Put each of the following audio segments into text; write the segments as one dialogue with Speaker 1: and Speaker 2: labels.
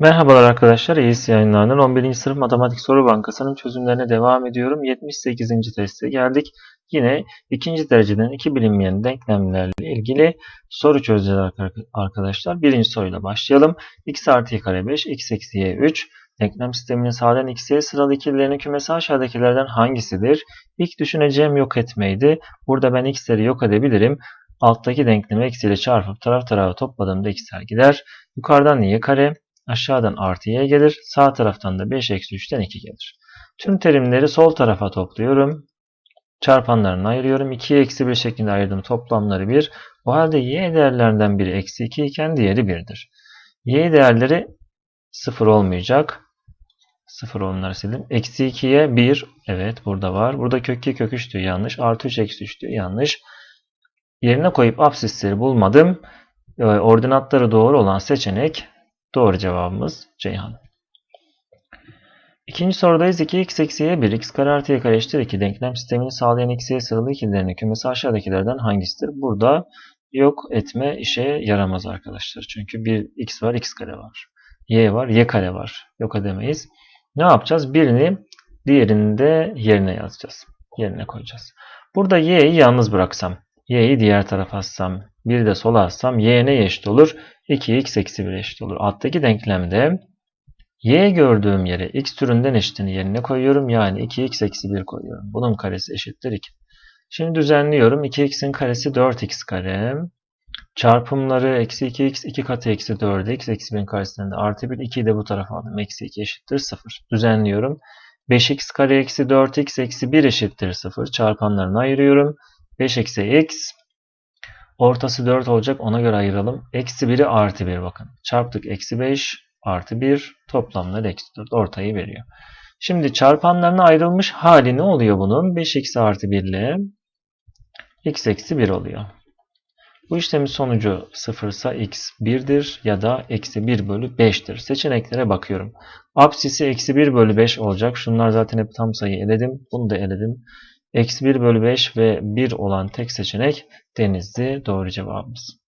Speaker 1: Merhabalar arkadaşlar, EYS yayınlarından 11. sınıf matematik soru bankasının çözümlerine devam ediyorum. 78. teste geldik. Yine ikinci dereceden iki bilinmeyen denklemlerle ilgili soru çözeceğiz arkadaşlar. Birinci soruyla başlayalım. x artı y kare 5, x eksi y 3. Denklem sisteminin sağlayan x'ye sıralı ikililerinin kümesi aşağıdakilerden hangisidir? İlk düşüneceğim yok etmeydi. Burada ben x'leri yok edebilirim. Alttaki denklemi eksiyle çarpıp taraf tarafa topladığımda x'ler gider. Yukarıdan y kare, Aşağıdan artı y gelir. Sağ taraftan da 5 eksi 3'ten 2 gelir. Tüm terimleri sol tarafa topluyorum. Çarpanlarını ayırıyorum. 2'ye eksi 1 şeklinde ayırdığım toplamları 1. O halde y değerlerinden biri eksi 2 iken diğeri 1'dir. y değerleri 0 olmayacak. 0 onları sildim. Eksi 2'ye 1. Evet burada var. Burada kök 2 kök 3 diyor yanlış. Artı 3 eksi 3 diyor yanlış. Yerine koyup absisleri bulmadım. Ee, ordinatları doğru olan seçenek Doğru cevabımız Ceyhan. İkinci sorudayız. 2x eksi y 1 x kare artı y kare eşittir 2 denklem sistemini sağlayan x y sıralı ikililerinin kümesi aşağıdakilerden hangisidir? Burada yok etme işe yaramaz arkadaşlar. Çünkü bir x var x kare var. y var y kare var. Yok edemeyiz. Ne yapacağız? Birini diğerini de yerine yazacağız. Yerine koyacağız. Burada y'yi yalnız bıraksam, y'yi diğer tarafa atsam, bir de sola atsam y ne eşit olur? 2x eksi 1 eşit olur. Alttaki denklemde y gördüğüm yere x türünden eşitini yerine koyuyorum. Yani 2x eksi 1 koyuyorum. Bunun karesi eşittir 2. Şimdi düzenliyorum. 2x'in karesi 4x kare. Çarpımları eksi 2x 2 katı eksi 4x eksi 1'in karesinden de artı 1 2'yi de bu tarafa aldım. Eksi 2 eşittir 0. Düzenliyorum. 5x kare eksi 4x eksi 1 eşittir 0. Çarpanlarını ayırıyorum. 5 eksi x Ortası 4 olacak ona göre ayıralım. Eksi 1'i artı 1 bakın. Çarptık eksi 5 artı 1 toplamları eksi 4 ortayı veriyor. Şimdi çarpanlarına ayrılmış hali ne oluyor bunun? 5x artı 1 ile x eksi 1 oluyor. Bu işlemin sonucu 0 ise x 1'dir ya da eksi 1 bölü 5'tir. Seçeneklere bakıyorum. Apsisi eksi 1 bölü 5 olacak. Şunlar zaten hep tam sayı eledim. Bunu da eledim. Eksi 1 bölü 5 ve 1 olan tek seçenek denizli. Doğru cevabımız.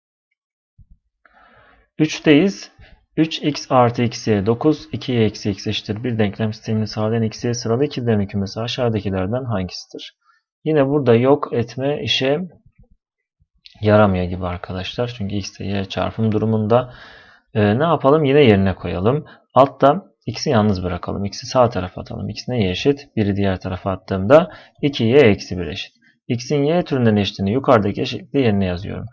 Speaker 1: 3'teyiz. 3x artı x'ye 9, 2y eksi x eşittir. Bir denklem sistemini sağlayan x'ye sıralı ikilerin kümesi aşağıdakilerden hangisidir? Yine burada yok etme işe yaramıyor gibi arkadaşlar. Çünkü x ile y çarpım durumunda e, ne yapalım? Yine yerine koyalım. Altta x'i yalnız bırakalım. x'i sağ tarafa atalım. x neye eşit? Biri diğer tarafa attığımda 2y eksi 1 eşit. x'in y türünden eşitliğini yukarıdaki eşitliği yerine yazıyorum.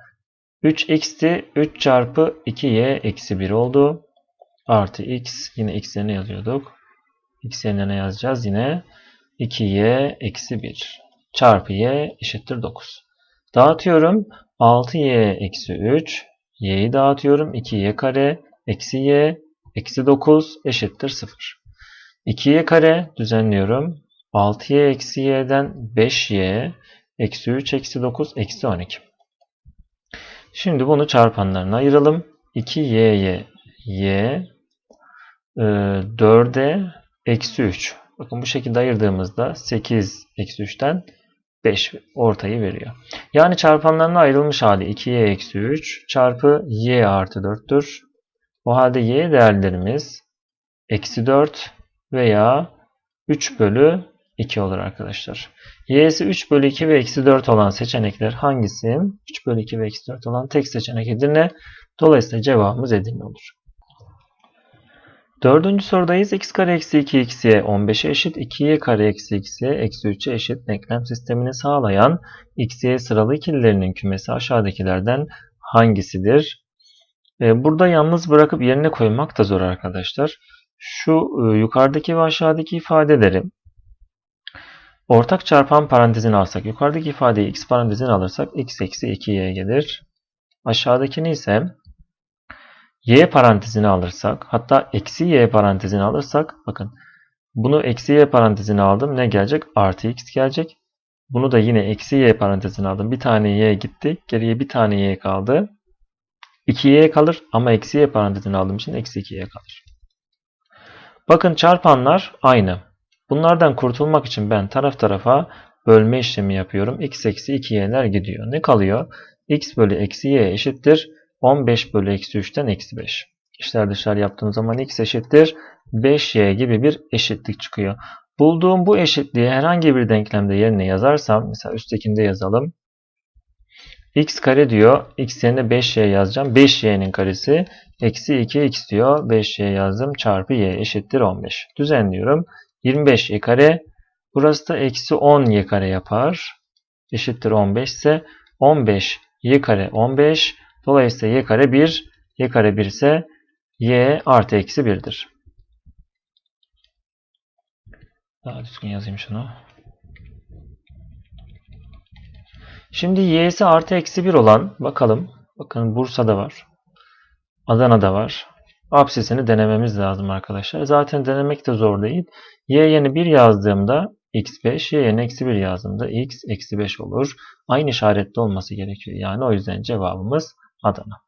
Speaker 1: 3x'ti. 3 çarpı 2y eksi 1 oldu. Artı x. Yine x yerine yazıyorduk. x yerine ne yazacağız? Yine 2y eksi 1 çarpı y eşittir 9. Dağıtıyorum. 6y eksi 3. y'yi dağıtıyorum. 2y kare eksi y Eksi 9 eşittir 0. 2y kare düzenliyorum. 6y eksi y'den 5y eksi 3 eksi 9 eksi 12. Şimdi bunu çarpanlarına ayıralım. 2y'ye y 4'e eksi 3. Bakın bu şekilde ayırdığımızda 8 eksi 3'ten 5 ortayı veriyor. Yani çarpanlarına ayrılmış hali 2y eksi 3 çarpı y artı 4'tür. O halde y değerlerimiz eksi 4 veya 3 bölü 2 olur arkadaşlar. y'si 3 bölü 2 ve eksi 4 olan seçenekler hangisi? 3 bölü 2 ve eksi 4 olan tek seçenek Edirne. Dolayısıyla cevabımız Edirne olur. Dördüncü sorudayız. x kare eksi 2 xy 15'e eşit. 2y kare eksi xy eksi 3'e eşit denklem sistemini sağlayan xy sıralı ikililerinin kümesi aşağıdakilerden hangisidir? E, burada yalnız bırakıp yerine koymak da zor arkadaşlar. Şu e, yukarıdaki ve aşağıdaki ifadeleri ortak çarpan parantezine alsak, yukarıdaki ifadeyi x parantezine alırsak x eksi 2y gelir. Aşağıdakini ise y parantezine alırsak, hatta eksi y parantezine alırsak, bakın bunu eksi y parantezine aldım. Ne gelecek? Artı x gelecek. Bunu da yine eksi y parantezine aldım. Bir tane y gitti. Geriye bir tane y kaldı. 2y kalır ama eksi y parantezini aldığım için eksi 2y kalır. Bakın çarpanlar aynı. Bunlardan kurtulmak için ben taraf tarafa bölme işlemi yapıyorum. x eksi 2y'ler gidiyor. Ne kalıyor? x bölü eksi y eşittir. 15 bölü eksi 3'ten eksi 5. İşler dışlar yaptığım zaman x eşittir 5y gibi bir eşitlik çıkıyor. Bulduğum bu eşitliği herhangi bir denklemde yerine yazarsam mesela üsttekinde yazalım. X kare diyor. x yerine 5y yazacağım. 5y'nin karesi eksi 2x diyor. 5y yazdım. Çarpı y eşittir 15. Düzenliyorum. 25y kare. Burası da eksi 10y kare yapar. Eşittir 15 ise 15 y kare 15. Dolayısıyla y kare 1. y kare 1 ise y artı eksi 1'dir. Daha düzgün yazayım şunu. Şimdi y'si artı eksi 1 olan bakalım. Bakın Bursa'da var. Adana'da var. Apsisini denememiz lazım arkadaşlar. Zaten denemek de zor değil. y yerine 1 yazdığımda x5, y yerine eksi 1 yazdığımda x eksi 5 olur. Aynı işaretli olması gerekiyor. Yani o yüzden cevabımız Adana.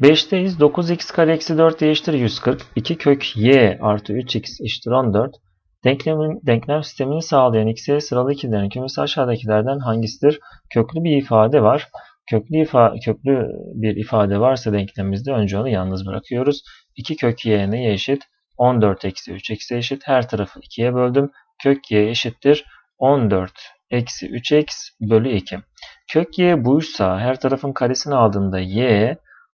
Speaker 1: 5'teyiz. 9x kare eksi 4 eşittir 140. 2 kök y artı 3x eşittir 14. Denklemin, denklem sistemini sağlayan x'e sıralı ikilerin kümesi aşağıdakilerden hangisidir? Köklü bir ifade var. Köklü, ifa, köklü bir ifade varsa denklemimizde önce onu yalnız bırakıyoruz. 2 kök y eşit? 14 eksi 3 eksi eşit. Her tarafı 2'ye böldüm. Kök y eşittir 14 eksi 3x bölü 2. Kök y buysa her tarafın karesini aldığımda y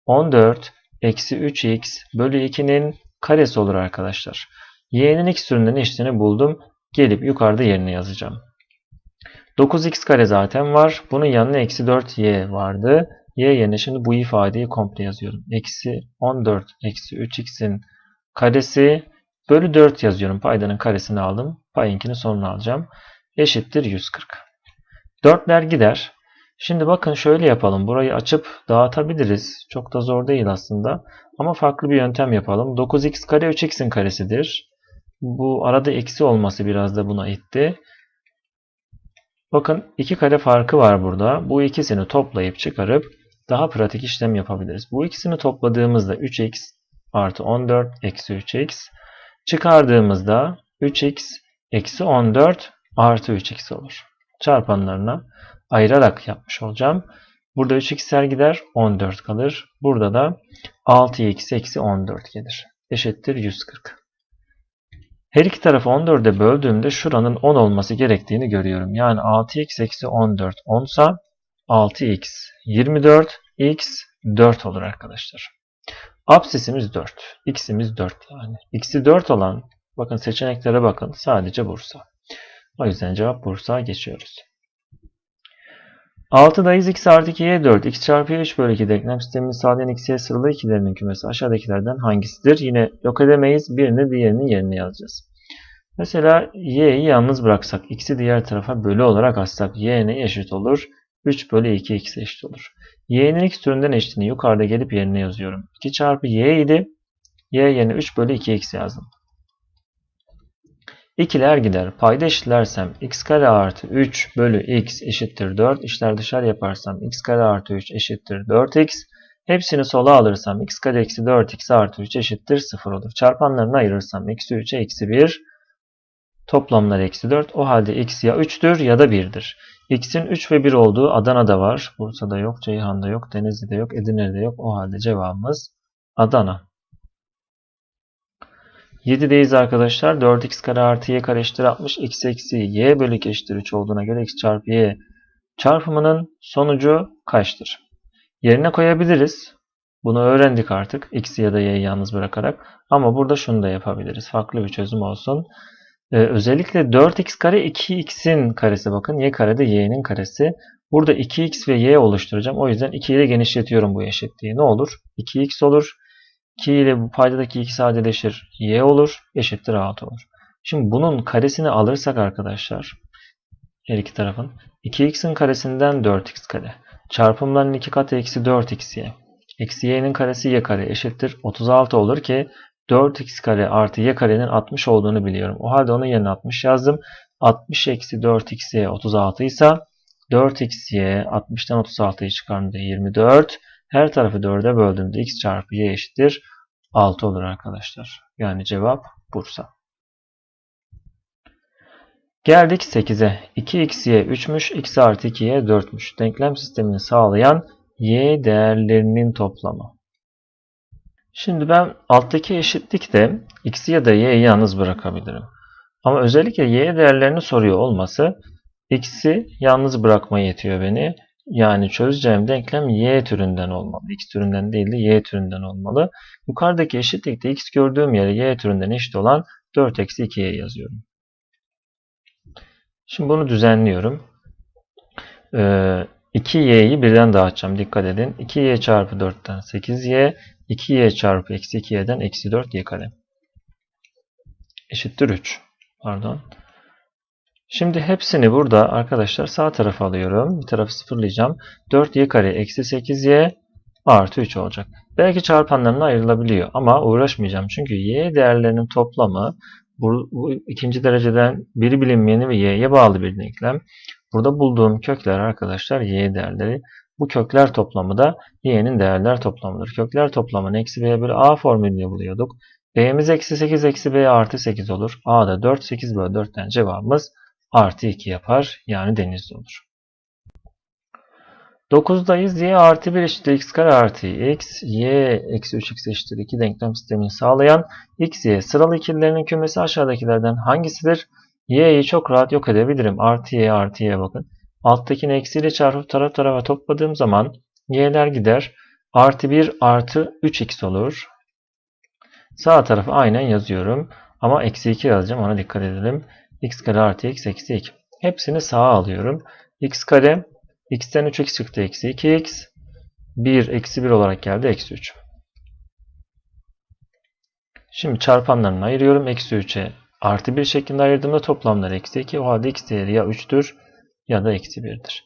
Speaker 1: 14 eksi 3x bölü 2'nin karesi olur arkadaşlar. Y'nin x türünden eşitini buldum. Gelip yukarıda yerine yazacağım. 9x kare zaten var. Bunun yanına eksi 4y vardı. y yerine şimdi bu ifadeyi komple yazıyorum. Eksi 14 eksi 3x'in karesi bölü 4 yazıyorum. Paydanın karesini aldım. Payınkini sonuna alacağım. Eşittir 140. 4'ler gider. Şimdi bakın şöyle yapalım. Burayı açıp dağıtabiliriz. Çok da zor değil aslında. Ama farklı bir yöntem yapalım. 9x kare 3x'in karesidir. Bu arada eksi olması biraz da buna itti. Bakın iki kare farkı var burada. Bu ikisini toplayıp çıkarıp daha pratik işlem yapabiliriz. Bu ikisini topladığımızda 3x artı 14 eksi 3x çıkardığımızda 3x eksi 14 artı 3x olur. Çarpanlarına ayırarak yapmış olacağım. Burada 3x'ler gider 14 kalır. Burada da 6x eksi 14 gelir. Eşittir 140. Her iki tarafı 14'e böldüğümde şuranın 10 olması gerektiğini görüyorum. Yani 6x eksi 14 10 sa 6x 24 x 4 olur arkadaşlar. Absisimiz 4. X'imiz 4 yani. X'i 4 olan bakın seçeneklere bakın sadece Bursa. O yüzden cevap Bursa geçiyoruz. 6'dayız x artı 2'ye 4. x çarpı 3 bölü 2 denklem sistemini sağlayan x'ye sıralı ikilerinin kümesi aşağıdakilerden hangisidir? Yine yok edemeyiz. Birini diğerinin yerine yazacağız. Mesela y'yi yalnız bıraksak, x'i diğer tarafa bölü olarak atsak y ne eşit olur? 3 bölü 2 x eşit olur. y'nin x türünden eşitini yukarıda gelip yerine yazıyorum. 2 çarpı y idi. y yerine 3 bölü 2 x yazdım. İkiler gider. Payda eşitlersem x kare artı 3 bölü x eşittir 4. İşler dışarı yaparsam x kare artı 3 eşittir 4x. Hepsini sola alırsam x kare eksi 4x artı 3 eşittir 0 olur. Çarpanlarını ayırırsam eksi 3'e eksi 1. Toplamlar eksi 4. O halde x ya 3'tür ya da 1'dir. x'in 3 ve 1 olduğu Adana'da var. Bursa'da yok, Ceyhan'da yok, Denizli'de yok, Edirne'de yok. O halde cevabımız Adana. 7'deyiz arkadaşlar. 4x kare artı y kare eşittir 60. x eksi y bölü 2 eşittir 3 olduğuna göre x çarpı y çarpımının sonucu kaçtır? Yerine koyabiliriz. Bunu öğrendik artık. x'i ya da y'yi yalnız bırakarak. Ama burada şunu da yapabiliriz. Farklı bir çözüm olsun. Ee, özellikle 4x kare 2x'in karesi bakın. y kare de y'nin karesi. Burada 2x ve y oluşturacağım. O yüzden 2 ile genişletiyorum bu eşitliği. Ne olur? 2x olur. 2 ile bu paydadaki 2 sadeleşir. Y olur. Eşittir 6 olur. Şimdi bunun karesini alırsak arkadaşlar her iki tarafın 2x'in karesinden 4x kare. Çarpımların 2 katı eksi 4xy. Eksi y'nin karesi y kare eşittir 36 olur ki 4x kare artı y karenin 60 olduğunu biliyorum. O halde onun yerine 60 yazdım. 60 eksi 4xy 36 ise 4xy 60'tan 36'yı çıkardığımda 24. Her tarafı 4'e böldüğümde x çarpı y eşittir 6 olur arkadaşlar. Yani cevap Bursa. Geldik 8'e. 2xy 3'müş, x artı 2y 4'müş. Denklem sistemini sağlayan y değerlerinin toplamı. Şimdi ben alttaki eşitlikte x'i ya da y'yi yalnız bırakabilirim. Ama özellikle y değerlerini soruyor olması x'i yalnız bırakmaya yetiyor beni. Yani çözeceğim denklem y türünden olmalı. x türünden değil de y türünden olmalı. Yukarıdaki eşitlikte x gördüğüm yere y türünden eşit olan 4 eksi 2y yazıyorum. Şimdi bunu düzenliyorum. Ee, 2y'yi birden dağıtacağım. Dikkat edin. 2y çarpı 4'ten 8y, 2y çarpı eksi 2y'den eksi 4y kare. Eşittir 3. Pardon. Şimdi hepsini burada arkadaşlar sağ tarafa alıyorum. Bir tarafı sıfırlayacağım. 4y kare eksi 8y artı 3 olacak. Belki çarpanlarına ayrılabiliyor ama uğraşmayacağım. Çünkü y değerlerinin toplamı bu, bu ikinci dereceden biri bilinmeyeni ve y'ye bağlı bir denklem. Burada bulduğum kökler arkadaşlar y değerleri. Bu kökler toplamı da y'nin değerler toplamıdır. Kökler toplamını eksi b bölü a formülüyle buluyorduk. b'miz eksi 8 eksi b artı 8 olur. a da 4 8 bölü 4'ten cevabımız artı 2 yapar. Yani denizli olur. 9'dayız. y artı 1 eşittir x kare artı x. y eksi 3x eşittir 2 denklem sistemini sağlayan x, y sıralı ikililerinin kümesi aşağıdakilerden hangisidir? y'yi çok rahat yok edebilirim. Artı y artı y bakın. Alttakini eksiyle çarpıp taraf tarafa topladığım zaman y'ler gider. Artı 1 artı 3x olur. Sağ tarafı aynen yazıyorum. Ama eksi 2 yazacağım. Ona dikkat edelim. X kare artı x eksi 2. Hepsini sağa alıyorum. x kare x'ten 3x çıktı. Eksi 2x. 1 eksi 1 olarak geldi. Eksi 3. Şimdi çarpanlarını ayırıyorum. Eksi 3'e artı 1 şeklinde ayırdığımda toplamları eksi 2. O halde x değeri ya 3'tür ya da eksi 1'dir.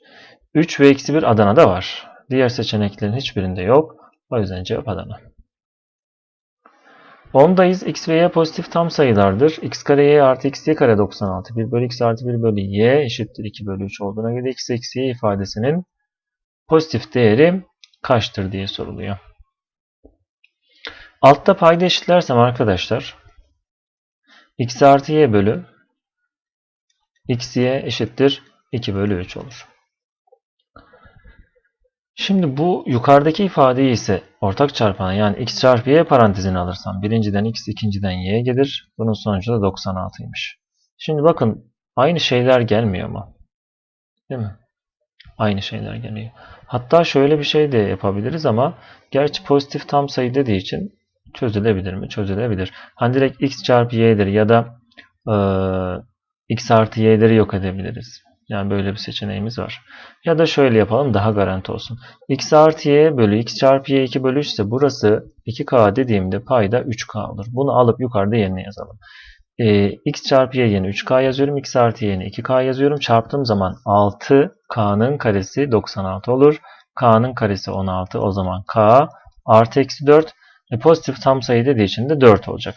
Speaker 1: 3 ve eksi 1 Adana'da var. Diğer seçeneklerin hiçbirinde yok. O yüzden cevap Adana. 10'dayız. x ve y pozitif tam sayılardır. x kare y artı x y kare 96. 1 bölü x artı 1 bölü y eşittir 2 bölü 3 olduğuna göre x eksi y ifadesinin pozitif değeri kaçtır diye soruluyor. Altta payda eşitlersem arkadaşlar x artı y bölü x y eşittir 2 bölü 3 olur. Şimdi bu yukarıdaki ifadeyi ise ortak çarpana yani x çarpı y parantezine alırsam birinciden x ikinciden y gelir. Bunun sonucu da 96'ymış. Şimdi bakın aynı şeyler gelmiyor mu? Değil mi? Aynı şeyler geliyor. Hatta şöyle bir şey de yapabiliriz ama gerçi pozitif tam sayı dediği için çözülebilir mi? Çözülebilir. Hani direkt x çarpı y'dir ya da e, x artı y'leri yok edebiliriz. Yani böyle bir seçeneğimiz var. Ya da şöyle yapalım daha garanti olsun. x artı y bölü x çarpı y 2 bölü 3 ise burası 2k dediğimde payda 3k olur. Bunu alıp yukarıda yerine yazalım. Ee, x çarpı y yerine 3k yazıyorum. x artı y yerine 2k yazıyorum. Çarptığım zaman 6k'nın karesi 96 olur. k'nın karesi 16 o zaman k artı eksi 4 e, pozitif tam sayı dediği için de 4 olacak.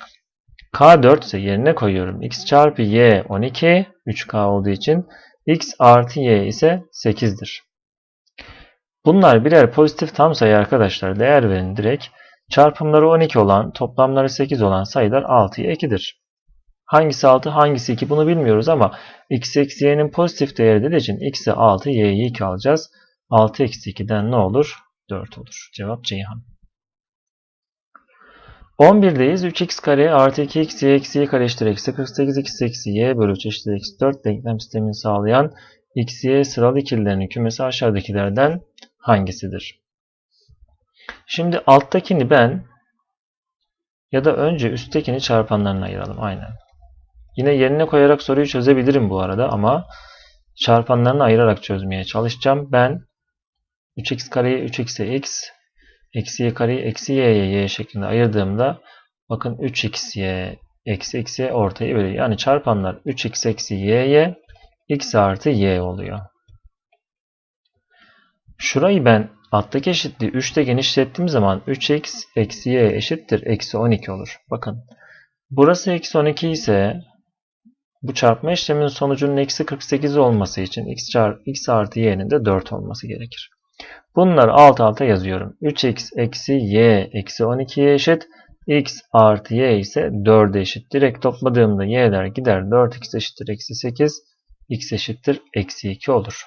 Speaker 1: k 4 ise yerine koyuyorum. x çarpı y 12 3k olduğu için x artı y ise 8'dir. Bunlar birer pozitif tam sayı arkadaşlar. Değer verin direkt. Çarpımları 12 olan, toplamları 8 olan sayılar 6'ya 2'dir. Hangisi 6, hangisi 2 bunu bilmiyoruz ama x eksi y'nin pozitif değeri dediği için x'e 6, y'yi 2 alacağız. 6 eksi 2'den ne olur? 4 olur. Cevap Ceyhan. 11'deyiz. 3x kare artı 2x y eksi y kare eşittir eksi 48 x eksi y bölü 3 eşittir eksi 4 denklem sistemini sağlayan x y sıralı ikililerinin kümesi aşağıdakilerden hangisidir? Şimdi alttakini ben ya da önce üsttekini çarpanlarına ayıralım. Aynen. Yine yerine koyarak soruyu çözebilirim bu arada ama çarpanlarını ayırarak çözmeye çalışacağım. Ben 3x kareyi 3x'e x, eksi y kareyi eksi y'ye y şeklinde ayırdığımda bakın 3xy eksi eksi y ortaya veriyor. Yani çarpanlar 3x eksi y'ye x artı y oluyor. Şurayı ben alttaki eşitliği 3'te genişlettiğim zaman 3x eksi y eşittir eksi 12 olur. Bakın burası eksi 12 ise bu çarpma işleminin sonucunun eksi 48 olması için x, çarpı, x artı y'nin de 4 olması gerekir. Bunları alt alta yazıyorum. 3x eksi y eksi 12'ye eşit. x artı y ise 4'e eşit. Direkt topladığımda y'ler gider. 4x eşittir eksi 8. x eşittir eksi 2 olur.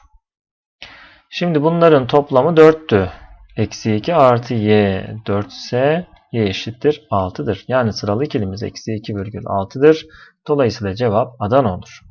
Speaker 1: Şimdi bunların toplamı 4'tü. Eksi 2 artı y 4 ise y eşittir 6'dır. Yani sıralı ikilimiz eksi 2 virgül 6'dır. Dolayısıyla cevap Adana olur.